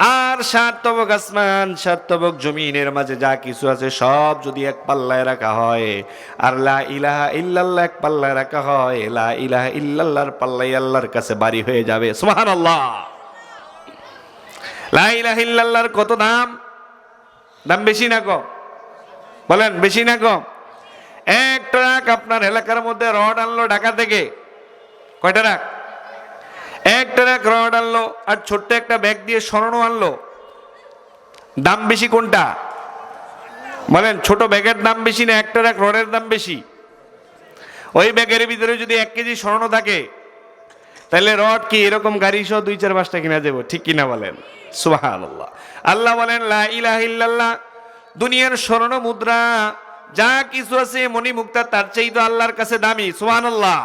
আর সাত তবক আসমান সাত তবক জমিনের মাঝে যা কিছু আছে সব যদি এক পাল্লায় রাখা হয়, আর লা ইলাহা ইল্লাল্লাহ এক পাল্লায় রাখা হয়, লা ইলাহা ইল্লাল্লাহর পাল্লাই আল্লাহর কাছে বাড়ি হয়ে যাবে। সুবহানাল্লাহ। লা ইলাহা ইল্লাল্লাহর কত দাম? দাম বেশি না কম? বলেন, বেশি না কম? এক ট্রাক আপনার এলাকার মধ্যে রড আনলো ঢাকা থেকে। কয়টা ট্রাক? এক ট্রাক রড আনলো আর ছোট্ট একটা ব্যাগ দিয়ে স্বর্ণ আনলো। দাম বেশি কোনটা? বলেন, ছোট ব্যাগের দাম বেশি না এক ট্রাক রডের দাম বেশি? ওই ব্যাগের ভিতরে যদি এক কেজি স্বর্ণ থাকে, তাহলে রড কি এরকম গাড়ি সহ দুই চার পাঁচটা কিনা দেবো, ঠিক কিনা বলেন? সুবাহান আল্লাহ আল্লাহ বলেন, লা ইলাহা ইল্লাল্লাহ, দুনিয়ার স্বর্ণ মুদ্রা, যা কিছু আছে মণি মুক্তা তার চেয়ে তো আল্লাহর কাছে দামি সুবহান আল্লাহ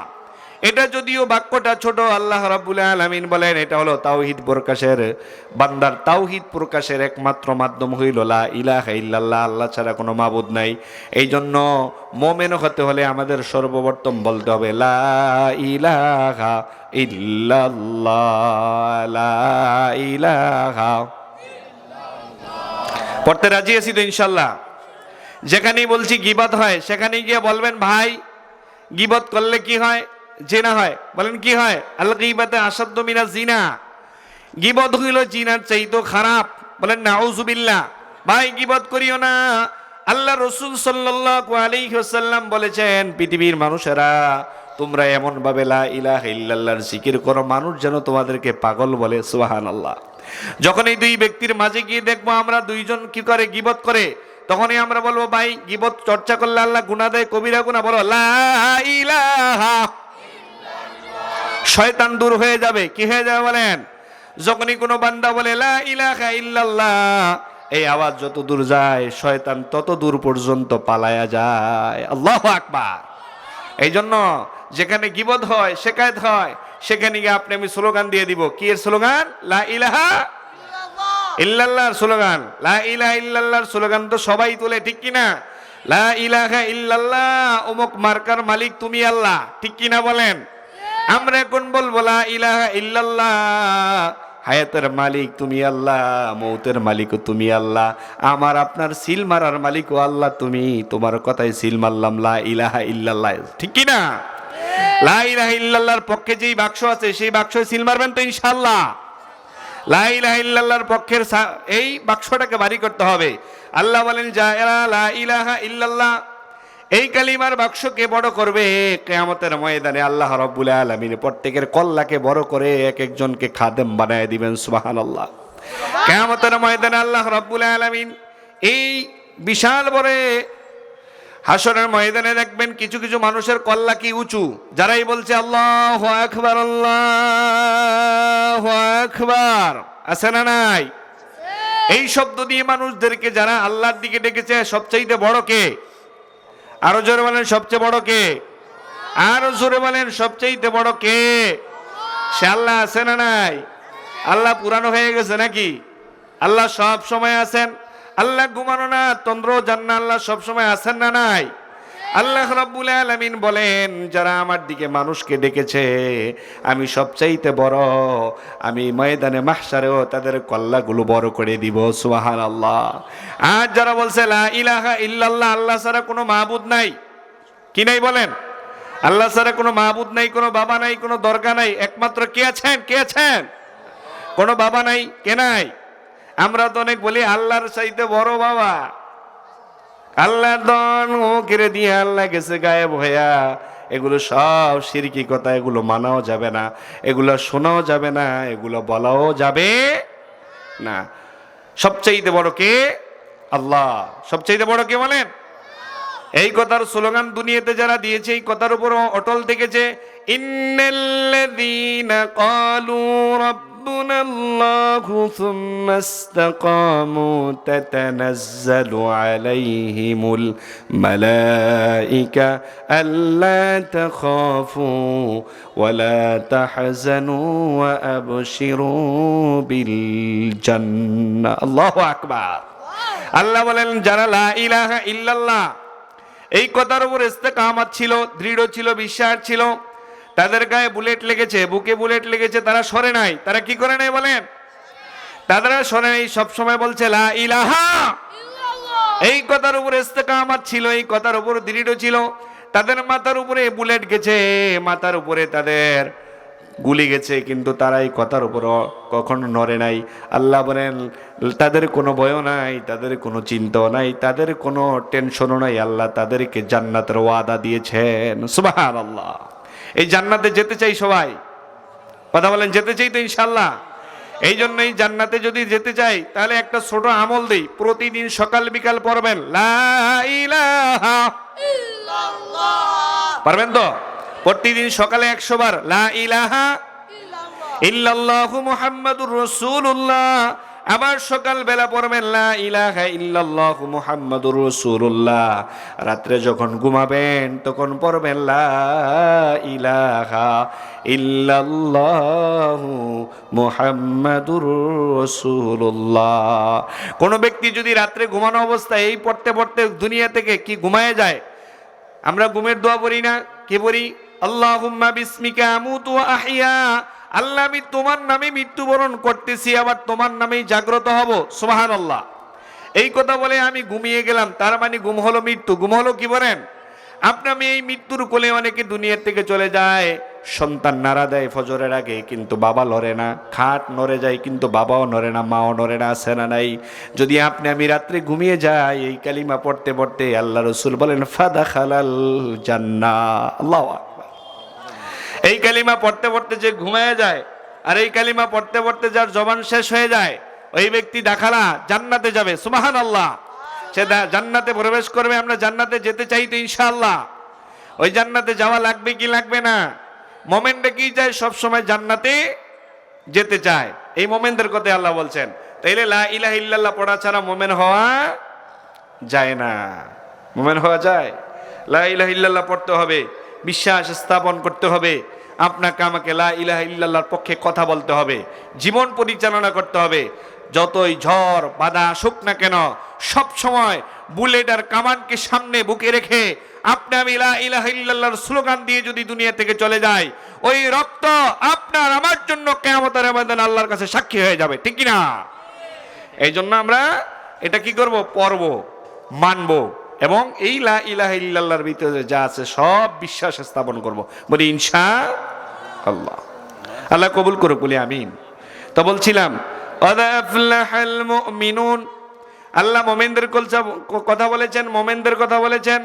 এটা যদিও বাক্যটা ছোট, আল্লাহ রাব্বুল আলামিন বলেন, এটা হলো তাওহিদ প্রকাশের, বান্দার তাওহিদ প্রকাশের একমাত্র মাধ্যম হইল লা ইলাহ ইল্লাল্লাহ, আল্লাহ ছাড়া কোনো মাবুদ নাই। এই জন্য মোমেন হতে হলে আমাদের সর্বপ্রথম বলতে হবে, লা ইলাহা লা পড়তে রাজি আছি তো ইনশাল্লাহ যেখানেই বলছি গিবত হয় সেখানে গিয়ে বলবেন, ভাই, গিবত করলে কি হয়? জেনা হয়। বলেন, কি হয়? আল্লাহ গিবাতে আসাদ্দ মিনা জিনা। গিবত হইল জিনার চাইতো খারাপ। বলেন নাউজুবিল্লাহ ভাই গিবত করিও না। আল্লাহ রসুল সাল্লাল্লাহু আলাইহি বলেছেন, পৃথিবীর মানুষেরা, তোমরা এমন ভাবে লা ইলাহা ইল্লাল্লাহর জিকির করো, মানুষ যেন তোমাদেরকে পাগল বলে, সুবহানাল্লাহ। যখন এই দুই ব্যক্তির মাঝে গিয়ে দেখব আমরা দুইজন কি করে গিবত করে, তখনই আমরা বলব, ভাই গিবত চর্চা করলে আল্লাহ গুনাহ দেয়, কবিরা গুনাহ বলো, লা ইলাহা শয়তান দূর হয়ে যাবে। কি হয়ে যাবে বলেন? যখনই কোনো বান্দা বলে, লা ইলাহা ইল্লাল্লাহ এই আওয়াজ যত দূর যায়, শয়তান তত দূর পর্যন্ত পালায়া যায়। আল্লাহ আকবার। এই জন্য যেখানে গিবদ হয় শেখায়ত হয়, সেখানে গিয়ে আপনি আমি স্লোগান দিয়ে দিব। কি এর স্লোগান? লা ইলাহা ইল্লাল্লাহর স্লোগান। লা ইলাহা ইল্লাল্লাহর স্লোগান তো সবাই তোলে, ঠিক কি না? লা ইলাহা ইল্লাল্লাহ, অমুক মার্কার মালিক তুমি আল্লাহ, ঠিক কি না বলেন? আমরা এখন বলব লা ইলাহা ইল্লাল্লাহ। হায়াতের মালিক তুমি আল্লাহ মৌতের মালিকও তুমি আল্লাহ। আমার আপনার সিল মারার মালিকও আল্লাহ তুমি। তোমার কথায় সিল মারলাম লা ইলাহা ইল্লাল্লাহ। ঠিক কি না লা ইলাহা ইল্লাল্লাহর পক্ষে যেই বাক্স আছে সেই বাক্স সিল মারবেন তো ইনশাআল্লাহ। লা ইলাহা ইল্লাল্লাহর পক্ষের এই বাক্সটাকে বাড়ি করতে হবে। আল্লাহ বলেন যারা লা ইলাহা ইল্লাল্লাহ এই কালিমার বাক্সকে বড় করবে? কেয়ামতের ময়দানে আল্লাহ রব্বুল আলমিন প্রত্যেকের কল্লাকে বড় করে এক একজনকে খাদেম বানায় দিবেন সুবাহান আল্লাহ কেয়ামতের ময়দানে আল্লাহ রব্বুল আলমিন এই বিশাল বড় হাসরের ময়দানে দেখবেন কিছু কিছু মানুষের কল্লা কি উঁচু? যারাই বলছে আল্লাহ আকবার আল্লাহ আকবার। আছে না নাই? এই শব্দ দিয়ে মানুষদেরকে যারা আল্লাহর দিকে ডেকেছে সবচাইতে বড় কে? আরও জোরে বলেন, সবচেয়ে বড় কে? আরও জোরে বলেন সবচেয়ে বড় কে? সে আল্লাহ আছে না নাই? আল্লাহ পুরানো হয়ে গেছে নাকি? আল্লাহ সব সময় আছেন। আল্লাহ ঘুমানো না, তন্দ্র জান্না আল্লাহ সব সময় আছেন না নাই? আল্লাহ রাব্বুল আলামিন বলেন, যারা আমার দিকে মানুষকে ডেকেছে, আমি সবচাইতে বড়, আমি ময়দানে মাহশারেও তাদের কল্লাগুলো বড় করে দিব, সুবহানাল্লাহ। আর যারা বলছে, লা ইলাহা ইল্লাল্লাহ, আল্লাহ ছাড়া কোনো মাহবুদ নাই। কি নাই বলেন? আল্লাহ ছাড়া কোনো মাহবুদ নাই, কোনো বাবা নাই, কোনো দরগা নাই, একমাত্র কে আছেন? কে আছেন? কোনো বাবা নাই, কে নাই? আমরা তো অনেক বলি, আল্লাহর চাইতে বড় বাবা। আল্লাহ দন ও কেড়ে দিয়ে আল্লাহ গেছে গায়েব হইয়া। এগুলো সব সিরকি কথা, এগুলো মানাও যাবে না, এগুলো শোনাও যাবে না, এগুলো বলাও যাবে না। সবচাইতে বড় কে? আল্লাহ। সবচাইতে বড় কে বলেন? এই কথার স্লোগান দুনিয়াতে যারা দিয়েছে, এই কথার উপর অটল থেকেছে। ইন্নাল্লাযীনা ক্বালু রাব্বুনা আল্লাহু সুম্মা ইসতাকামু তাতানাজ্জালু আলাইহিমুল মালাইকা আল্লা তাখাফু ওয়ালা তাহজানু ওয়া আবশিরু বিল জান্নাহ আল্লাহু আল্লাহ বলেন, যারা লা ইলাহা ইল্লাল্লাহ, এই কথার উপর ইস্তেকামাত ছিল, দৃঢ় ছিল, বিশ্বাস ছিল তাদের গায়ে বুলেট লেগেছে বুকে বুলেট লেগেছে তারা সরে নাই। তারা কি করে নাই বলেন? তারা শোনে এই সবসময় বলছে লা ইলাহা এই কথার উপর ইস্তেকামাত ছিল এই কথার উপর দৃঢ় ছিল। তাদের মাথার উপরে বুলেট গেছে মাথার উপরে তাদের গুলি গেছে কিন্তু তারা এই কথার উপর কখনো নড়ে নাই। আল্লাহ বলেন তাদের কোনো ভয়ও নাই তাদের কোনো চিন্তাও নাই তাদের কোনো টেনশনও নাই। আল্লাহ তাদেরকে জান্নাতের ওয়াদা দিয়েছেন। সুবাহান আল্লাহ এই জান্নাতে যেতে চাই সবাই। কথা বলেন যেতে চাই তো ইনশাল্লাহ এই জন্যই জান্নাতে যদি যেতে চাই তাহলে একটা ছোট আমল দিই। প্রতিদিন সকাল বিকাল পড়বেন। লা ইলাহা পারবেন তো? প্রতিদিন সকালে একশো বার। লা ইলাহা ইল্লাল্লাহু মুহাম্মাদুর রাসূলুল্লাহ। আবার সকাল বেলা পড়বেন, লা ইল্লাল্লাহু মুহাম্মাদুর রাসূলুল্লাহ। রাত্রে যখন ঘুমাবেন, তখন পড়বেন, লা ইলাহা ইল্লাল্লাহু মুহাম্মাদুর রাসূলুল্লাহ। কোন ব্যক্তি যদি রাত্রে ঘুমানো অবস্থায় এই পড়তে পড়তে দুনিয়া থেকে কি ঘুমায় যায়? আমরা ঘুমের দোয়া পড়ি না, কি পড়ি? আল্লাহুম্মা বিসমিকা আমুতু ওয়া আহইয়া আল্লাহ, আমি তোমার নামে মৃত্যুবরণ করতেছি, আবার তোমার নামেই জাগ্রত হব। সোহান আল্লাহ এই কথা বলে আমি ঘুমিয়ে গেলাম। তার মানে গুম হলো মৃত্যু। গুম হলো কি বলেন? আপনি, আমি এই মৃত্যুর কোলে অনেকে দুনিয়ার থেকে চলে যায়, সন্তান নাড়া দেয় ফজরের আগে, কিন্তু বাবা লড়ে না। খাট নড়ে যায়, কিন্তু বাবাও নড়ে না, মাও নড়ে না আসে না নাই। যদি আপনি, আমি রাত্রে ঘুমিয়ে যাই, এই কালিমা পড়তে পড়তে আল্লাহ রসুল বলেন ফাদা খালাল জান্না আল্লাহ। এই কালিমা পড়তে পড়তে যে ঘুমিয়ে যায়, আর এই কালিমা পড়তে পড়তে যার জবান শেষ হয়ে যায়, ওই ব্যক্তি দেখালা জান্নাতে যাবে সুমাহান আল্লাহ সে জান্নাতে প্রবেশ করবে, আমরা জান্নাতে যেতে চাই তো ইনশাআল্লাহ। ওই জান্নাতে যাওয়া লাগবে কি লাগবে না? মোমেন্টে কি চায়? সব সময় জান্নাতে যেতে চায়। এই মোমেনদের কথা আল্লাহ বলছেন। তাইলে লা ইলাহা পড়া ছাড়া মোমেন হওয়া যায় না। মোমেন হওয়া যায়? লা ইলাহা পড়তে হবে। বিশ্বাস স্থাপন করতে হবে। আপনাকে আমাকে লা ইলাহা ইল্লাল্লাহর পক্ষে কথা বলতে হবে। জীবন পরিচালনা করতে হবে। যতই ঝড় বাধা আসুক না কেন, সব সময় বুলেট আর কামানকে সামনে বুকে রেখে আপনি আমি লা ইলাহা ইল্লাল্লাহর স্লোগান দিয়ে যদি দুনিয়া থেকে চলে যায় ওই রক্ত আপনার, আমার জন্য কেমতের আবেদন আল্লাহর কাছে সাক্ষী হয়ে যাবে। ঠিক না এই জন্য আমরা এটা কি করব? পর্ব মানব। এবং এই লা ইলাহ ইল্লাল্লাহর ভিতরে যা আছে সব বিশ্বাস স্থাপন করব। বলি, ইনশা আল্লাহ। আল্লাহ কবুল করুক, বলি, আমিন। তো বলছিলাম আল্লাহ মোমেনদের কথা বলেছেন, মোমেনদের কথা বলেছেন।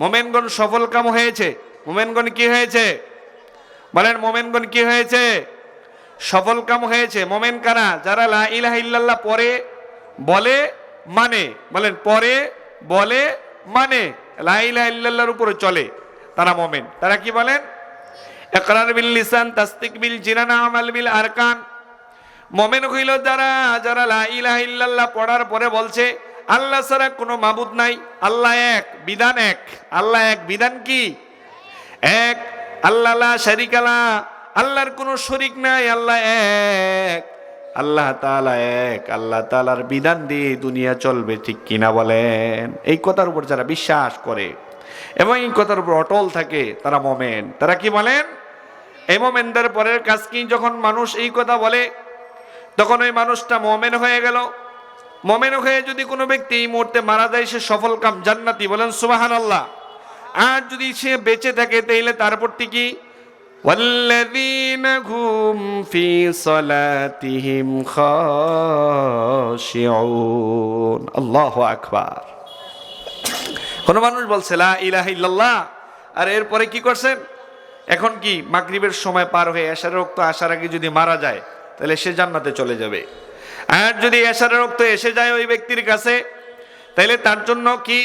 মোমেনগণ সফল কাম হয়েছে। মোমেনগণ কি হয়েছে? বলেন, মোমেনগণ কি হয়েছে? সফল কাম হয়েছে। মোমেন কারা? যারা লা ইলাহ ইল্লাল্লাহ পরে বলে মানে বলেন, পরে বলে মানে লা ইলাহা উপরে চলে তারা মোমেন। তারা কি বলেন? ইকরার বিল বিল আরকান। হইল যারা যারা পড়ার পরে বলছে, আল্লাহ ছাড়া কোনো মাবুদ নাই, আল্লাহ এক, বিধান এক। আল্লাহ এক বিধান কি? এক আল্লাহর কোনো শরিক নাই, আল্লাহ এক। আল্লাহ তাআলা এক, আল্লাহ তাআলার বিধান দিয়ে দুনিয়া চলবে, ঠিক কিনা বলেন? এই কথার উপর যারা বিশ্বাস করে, এবং এই কথার উপর অটল থাকে, তারা মোমেন। তারা কি বলেন? এই মোমেনদের পরের কাজ কি? যখন মানুষ এই কথা বলে, তখন ওই মানুষটা মোমেন হয়ে গেল। মোমেন হয়ে যদি কোনো ব্যক্তি এই মুহূর্তে মারা যায়, সে সফল কাম জান্নাতি, বলেন সুবাহান আল্লাহ আর যদি সে বেঁচে থাকে, তাইলে তার তারপর কি? والذين هم في صلاتهم خاشعون الله أكبر কোন মানুষ বলছে লা ইলাহা ইল্লাল্লাহ আর এরপরে কি করছেন এখন কি মাগরিবের সময় পার হয়ে এশারের রক্ত আসার আগে যদি মারা যায় তাহলে সে জান্নাতে চলে যাবে আর যদি এশারের রক্ত এসে যায় ওই ব্যক্তির কাছে তাহলে তার জন্য কি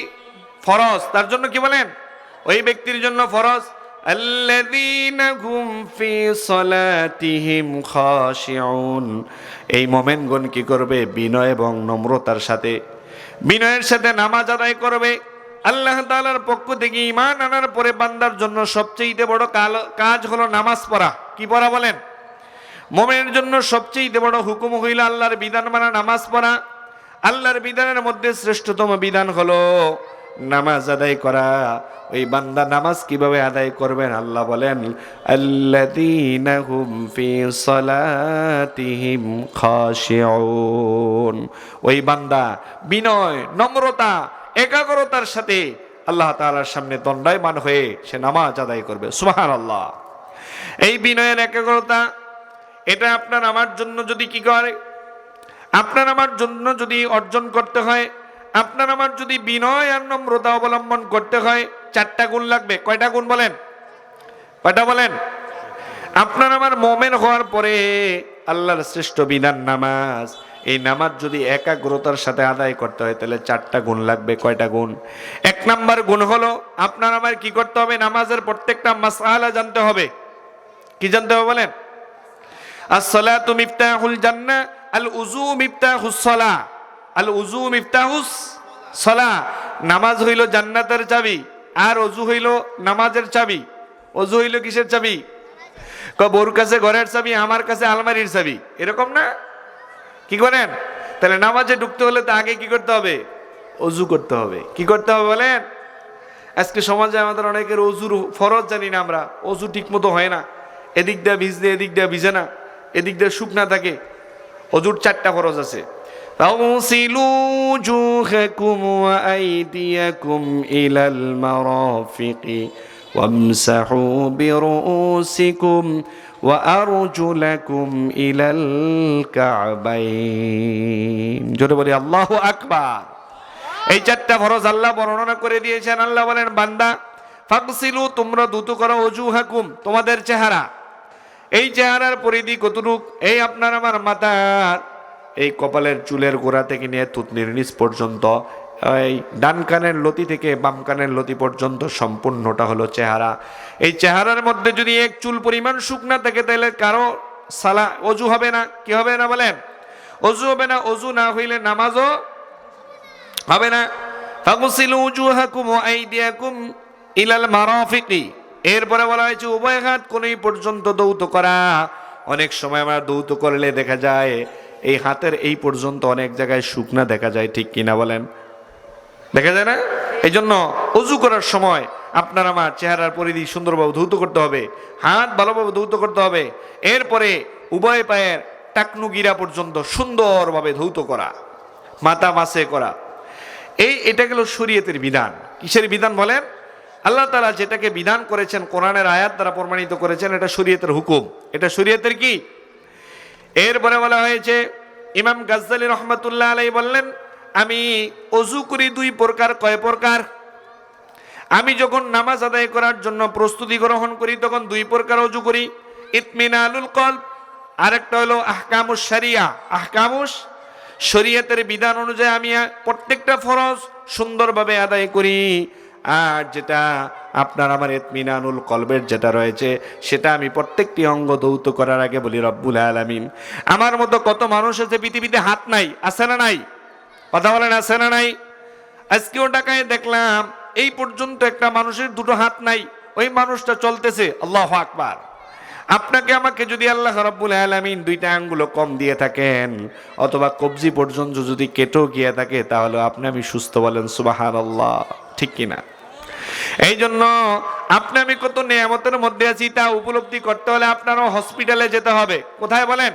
ফরজ তার জন্য কি বলেন ওই ব্যক্তির জন্য ফরজ এই মোমেনগণ কি করবে? বিনয় এবং নম্রতার সাথে। বিনয়ের সাথে নামাজ আদায় করবে। আল্লাহ তাআলার পক্ষ থেকে ইমান আনার পরে বান্দার জন্য সবচেয়ে বড় কাজ হলো নামাজ পড়া। কি পড়া বলেন? মোমেনের জন্য সবচেয়ে বড় হুকুম হইল আল্লাহর বিধান মানা নামাজ পড়া। আল্লাহর বিধানের মধ্যে শ্রেষ্ঠতম বিধান হলো নামাজ আদায় করা, ওই বান্দা নামাজ কীভাবে আদায় করবেন? আল্লাহ বলেন ওই বান্দা বিনয়, নম্রতা, একাগ্রতার সাথে আল্লাহ তাআলার সামনে দণ্ডায়মান হয়ে সে নামাজ আদায় করবে। সুবহানাল্লাহ। এই বিনয়ের একাগ্রতা, এটা আপনার আমার জন্য যদি কি করে? আপনার আমার জন্য যদি অর্জন করতে হয় আপনার আমার যদি বিনয় আর নম্রতা অবলম্বন করতে হয়, চারটা গুণ লাগবে। কয়টা গুণ বলেন? কয়টা বলেন? আপনার আমার মোমেন হওয়ার পরে আল্লাহর শ্রেষ্ঠ বিধান নামাজ। এই নামাজ যদি একাগ্রতার সাথে আদায় করতে হয়, তাহলে চারটা গুণ লাগবে। কয়টা গুণ? এক নাম্বার গুণ হলো, আপনার আমার কি করতে হবে? নামাজের প্রত্যেকটা মাসালা জানতে হবে। কি জানতে হবে বলেন? আসসালাতু মিফতাহুল জান্নাহ আল উজু মিফতাহুস সালাহ আল উজু মিফতাহুস সলা, নামাজ হইল জান্নাতের চাবি, আর অজু হইল নামাজের চাবি। অজু হইল কিসের চাবি? বউর কাছে ঘরের চাবি, আমার কাছে আলমারির চাবি। এরকম না? কি করেন? তাহলে নামাজে ঢুকতে হলে তো আগে কি করতে হবে? অজু করতে হবে। কি করতে হবে বলেন? আজকে সমাজে আমাদের অনেকের অজুর ফরজ জানি না আমরা। অজু ঠিক মতো হয় না। এদিক দিয়ে ভিজলে এদিক দিয়ে ভিজে না। এদিক দিয়ে শুকনা থাকে। অজুর চারটা ফরজ আছে। فاغسلوا وجوهكم وأيديكم إلى المرافق وامسحوا برؤوسكم وأرجلكم إلى الكعبين জোরে বলি আল্লাহ আকবার এই চারটা ফরজ আল্লাহ বর্ণনা করে দিয়েছেন আল্লাহ বলেন বান্দা ফাকসিলু তোমরা দ্রুত করো অজু হাকুম তোমাদের চেহারা এই চেহারার পরিধি কতটুক এই আপনার আমার মাথার এই কপালের চুলের গোড়া থেকে নিয়ে থুতনির নিচ পর্যন্ত, এই ডান কানের লতি থেকে বাম কানের লতি পর্যন্ত সম্পূর্ণটা হলো চেহারা। এই চেহারার মধ্যে যদি এক চুল পরিমাণ শুকনা থাকে, তাহলে কারও সালা অজু হবে না। কি হবে না বলেন? অজু হবে না, অজু না হইলে নামাজও হবে না। ফাগুসিলু উজুহাকুম ওয়া আইদিয়াকুম ইলাল মারাফিকি। এরপরে বলা হয়েছে, উভয় হাত কোনই পর্যন্ত দৌত করা। অনেক সময় আমরা দৌত করলে দেখা যায় এই হাতের এই পর্যন্ত অনেক জায়গায় শুকনা দেখা যায়, ঠিক কিনা বলেন? দেখা যায় না? এই জন্য অজু করার সময় আপনার আমার চেহারার পরিধি সুন্দরভাবে ধৌত করতে হবে, হাত ভালোভাবে ধৌত করতে হবে, এরপরে উভয় পায়ের টাকনু গিরা পর্যন্ত সুন্দরভাবে ধৌত করা, মাথা মাসে করা। এই এটা গেল শরীয়তের বিধান। কিসের বিধান বলেন? আল্লাহ তালা যেটাকে বিধান করেছেন কোরআনের আয়াত দ্বারা প্রমাণিত করেছেন, এটা শরীয়তের হুকুম। এটা শরীয়তের কি? এরপরে বলা হয়েছে, ইমাম গাজ্জালি রহমতুল্লাহ আলাই বললেন, আমি অজু করি দুই প্রকার, কয় প্রকার? আমি যখন নামাজ আদায় করার জন্য প্রস্তুতি গ্রহণ করি, তখন দুই প্রকার অজু করি ইতমিনালুল কল আরেকটা হলো আহকামুস সারিয়া আহকামুস শরীয়তের বিধান অনুযায়ী আমি প্রত্যেকটা ফরজ সুন্দরভাবে আদায় করি। আর যেটা আপনার আমার এতমিনানুল কলবের যেটা রয়েছে, সেটা আমি প্রত্যেকটি অঙ্গ দৌত করার আগে বলি, রব্বুল আলামিন। আমার মতো কত মানুষ আছে পৃথিবীতে হাত নাই, আছে না নাই? কথা বলেন, আছে না নাই? আজকেও টাকায় দেখলাম, এই পর্যন্ত একটা মানুষের দুটো হাত নাই, ওই মানুষটা চলতেছে, আল্লাহ আকবার। আপনাকে আমাকে যদি আল্লাহ রাব্বুল আলামিন দুইটা আঙ্গুলো কম দিয়ে থাকেন, অথবা কবজি পর্যন্ত যদি কেটেও গিয়ে থাকে, তাহলে আপনি আমি সুস্থ বলেন সুবাহান আল্লাহ ঠিক কিনা? এই জন্য আপনি আমি কত নিয়ামতের মধ্যে আছি, তা উপলব্ধি করতে হলে আপনারও হসপিটালে যেতে হবে। কোথায় বলেন?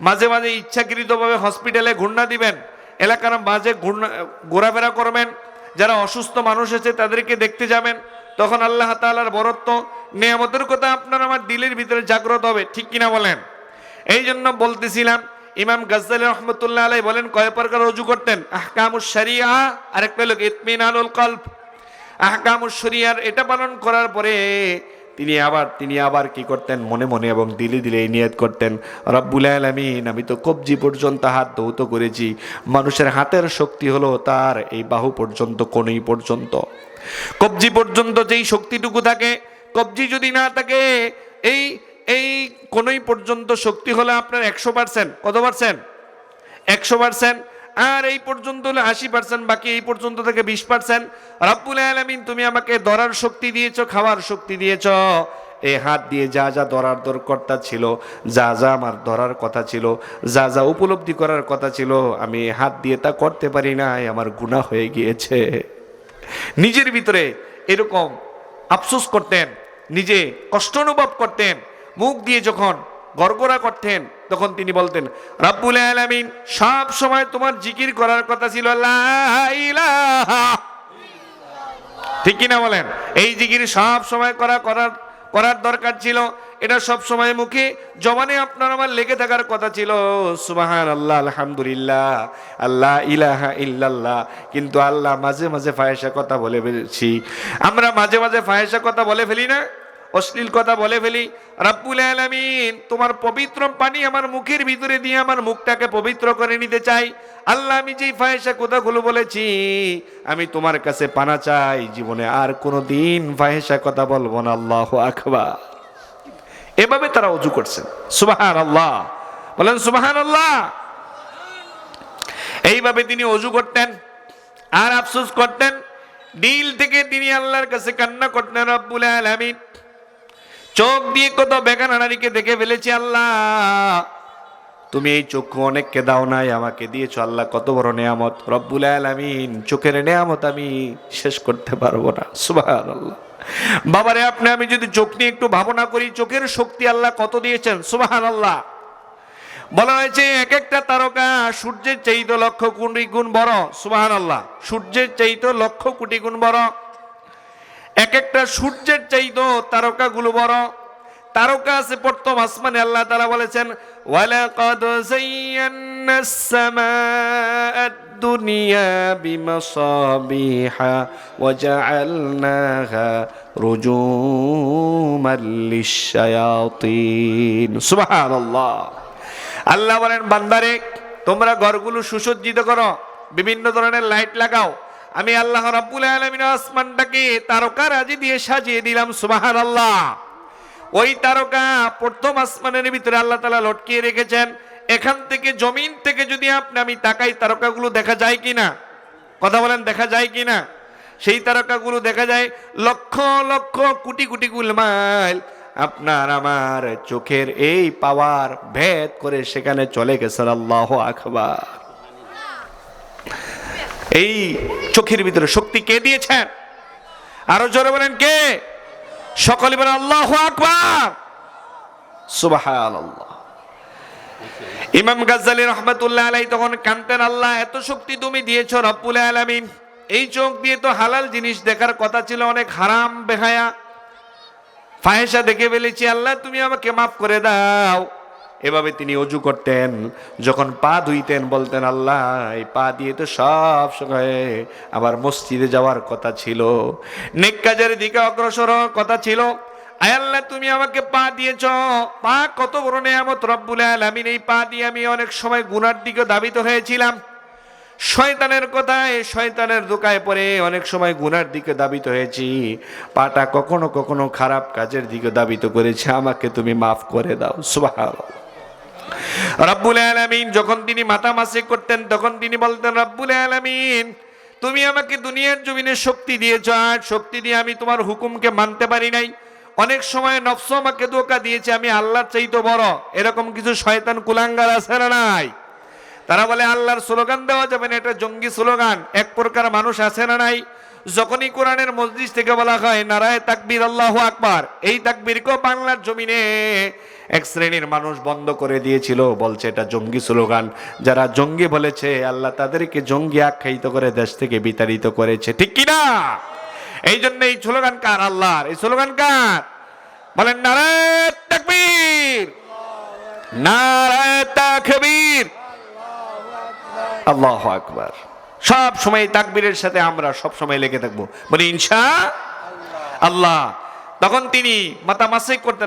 মাঝে মাঝে ইচ্ছাকৃতভাবে হসপিটালে ঘূর্ণা দিবেন। এলাকার মাঝে ঘূর্ণা ঘোরাফেরা করবেন। যারা অসুস্থ মানুষ আছে, তাদেরকে দেখতে যাবেন। তখন আল্লাহ তাআলার বরত্ব, নিয়ামতের কথা আপনার আমার দিলের ভিতরে জাগ্রত হবে। ঠিক কিনা বলেন? এই জন্য বলতেছিলাম, ইমাম গাজ্জালি রহমতুল্লাহ আলাই বলেন, কয় প্রকার রজু করতেন? আহকামুস শরিয়া আরেকটা হলো ইতমিনানুল কল্প আহকামুস শরিয়ার, এটা পালন করার পরে তিনি আবার তিনি আবার কি করতেন? মনে মনে এবং দিলে দিলে নিয়ত করতেন, রব্বুল আলামিন, আমি তো কবজি পর্যন্ত হাত দৌত করেছি, মানুষের হাতের শক্তি হলো তার এই বাহু পর্যন্ত কোনই পর্যন্ত। কবজি পর্যন্ত যেই শক্তিটুকু থাকে, কবজি যদি না থাকে, এই এই কোনই পর্যন্ত শক্তি হলো আপনার একশো পার্সেন্ট কত পার্সেন্ট একশো পার্সেন্ট আর এই পর্যন্ত হলো আশি পার্সেন্ট বাকি এই পর্যন্ত থেকে বিশ পার্সেন্ট রাব্বুল আলামিন, তুমি আমাকে ধরার শক্তি দিয়েছ, খাওয়ার শক্তি দিয়েছ। এই হাত দিয়ে যা যা ধরার দরকারটা ছিল, যা যা আমার ধরার কথা ছিল, যা যা উপলব্ধি করার কথা ছিল, আমি হাত দিয়ে তা করতে পারি নাই, আমার গুণা হয়ে গিয়েছে। নিজের ভিতরে এরকম আফসোস করতেন, নিজে কষ্ট অনুভব করতেন, মুখ দিয়ে যখন গড়গড়া করতেন তখন তিনি বলতেন, রাব্বুল আলামিন, সব সময় তোমার জিকির করার কথা ছিল ঠিক কিনা বলেন? এই জিকির সব সময় করা, করার করার দরকার ছিল, এটা সব সময় মুখে, জবানে আপনার আমার লেগে থাকার কথা ছিল। সুবাহান আল্লাহ আলহামদুলিল্লাহ আল্লাহ ইলাহা ইল্লাল্লাহ, কিন্তু আল্লাহ মাঝে মাঝে ফাহেসা কথা বলে ফেলছি। আমরা মাঝে মাঝে ফাহেসা কথা বলে ফেলি না? অশ্লীল কথা বলে ফেলি। রাব্বুল আলামিন, তোমার পবিত্র পানি আমার মুখের ভিতরে দিয়ে আমার মুখটাকে পবিত্র করে নিতে চাই। আল্লাহ, আমি যেই ফাহেসা কথাগুলো বলেছি, আমি তোমার কাছে পানা চাই। জীবনে আর কোনো দিন ফাহেসা কথা বলব না। আল্লাহ আকবার। এভাবে তারা অজু করছেন। সুবাহান আল্লাহ বলেন সুবাহান আল্লাহ এইভাবে তিনি অজু করতেন আর আফসোস করতেন। দিল থেকে তিনি আল্লাহর কাছে কান্না করতেন রব্বুল আলামিন। চোখ দিয়ে কত বেগানা নারীকে দেখে ফেলেছি আল্লাহ। তুমি এই চক্ষু অনেককে দাও নাই, আমাকে দিয়েছ আল্লাহ, কত বড় নেয়ামত। রব্বুল আলামিন, চোখের নেয়ামত আমি শেষ করতে পারব না, সুবহানাল্লাহ। বাবারে, আপনি, আমি যদি চোখ নিয়ে একটু ভাবনা করি, চোখের শক্তি আল্লাহ কত দিয়েছেন, সুবহানাল্লাহ। বলা হয়েছে এক একটা তারকা সূর্যের চাইতে লক্ষ কোটি গুণ বড়, সুবহানাল্লাহ। সূর্যের চাইতে লক্ষ কোটি গুণ বড়। এক একটা সূর্যের চাইতো তারকাগুলো বড়। তারকা আছে প্রথম আসমানে, আল্লাহ তারা বলেছেন দুনিয়া আল্লাহ বলেন, বান্দারে, তোমরা ঘরগুলো সুসজ্জিত করো, বিভিন্ন ধরনের লাইট লাগাও আমি আল্লাহ রাব্বুল আলামিন আসমানটাকে তারকা রাজি দিয়ে সাজিয়ে দিলাম, সুবহানাল্লাহ। ওই তারকা প্রথম আসমানের ভিতরে আল্লাহ তাআলা লটকিয়ে রেখেছেন। এখান থেকে, জমিন থেকে যদি আপনি আমি তাকাই, তারকাগুলো দেখা যায় কিনা? কথা বলেন, দেখা যায় কিনা? সেই তারকাগুলো দেখা যায় লক্ষ লক্ষ, কোটি কোটি গুলমাইল আপনার আমার চোখের এই পাওয়ার ভেদ করে সেখানে চলে গেছেন আল্লাহ আকবার। এই চোখের ভিতরে শক্তি কে দিয়েছেন? আরও জোরে বলেন কে? সকলে বলেন, আল্লাহ আকবার! সুবহানাল্লাহ। ইমাম গাজ্জালি রহমতুল্লাহ আলাই তখন কানতেন, আল্লাহ, এত শক্তি তুমি দিয়েছ রব্বুল আলামিন। এই চোখ দিয়ে তো হালাল জিনিস দেখার কথা ছিল, অনেক হারাম, বেহায়া। ফাহেসা দেখে ফেলেছি আল্লাহ, তুমি আমাকে মাফ করে দাও। এভাবে তিনি অজু করতেন, যখন পা ধুইতেন, বলতেন, আল্লাহ, এই পা দিয়ে তো সব সময় আবার মসজিদে যাওয়ার কথা ছিল। নেক কাজের দিকে অগ্রসর কথা ছিল। আয় আল্লাহ, তুমি আমাকে পা দিয়েছ। পা কত বড় নেয়ামত রব্বুল আলামিন। এই পা দিয়ে আমি অনেক সময় গুনার দিকে দাবিত হয়েছিলাম। শয়তানের কথায়, শয়তানের দোকায় পড়ে অনেক সময় গুনার দিকে দাবিত হয়েছি। পাটা কখনো কখনো খারাপ কাজের দিকে দাবিত করেছে। আমাকে তুমি মাফ করে দাও। সুবহানাল্লাহ। রব্বুল আলামিন, যখন তিনি মাথা মাসে করতেন, তখন তিনি বলতেন, রব্বুল আলামিন, তুমি আমাকে দুনিয়ার জমিনে শক্তি দিয়েছ, আর শক্তি দিয়ে আমি তোমার হুকুমকে মানতে পারি নাই। অনেক সময় নফস আমাকে ধোকা দিয়েছে, আমি আল্লাহর চাইতো বড়। এরকম কিছু শয়তান কুলাঙ্গার আছে না নাই? তারা বলে, আল্লাহর স্লোগান দেওয়া যাবে না, এটা জঙ্গি স্লোগান। এক প্রকার মানুষ আছে না নাই? যখনই কোরআনের মসজিদ থেকে বলা হয়, নারায় তাকবির, আল্লাহ আকবার, এই তাকবীরকেও বাংলার জমিনে এক শ্রেণির মানুষ বন্ধ করে দিয়েছিল। বলছে, এটা জঙ্গি স্লোগান। যারা জঙ্গি বলেছে, আল্লাহ তাদেরকে জঙ্গি আখ্যায়িত করে দেশ থেকে বিতাড়িত করেছে। ঠিক কি না এই জন্য এই স্লোগান কার? আল্লাহর। এই স্লোগান কার? বলেন, নারায় তাকবীর নারায় তাকবীর। আল্লাহ আকবার। সব সময় তাকবীরের সাথে আমরা সব সময় লেগে থাকব। বলি, ইনশা আল্লাহ। তখন তিনি মাতা মাসে করতেন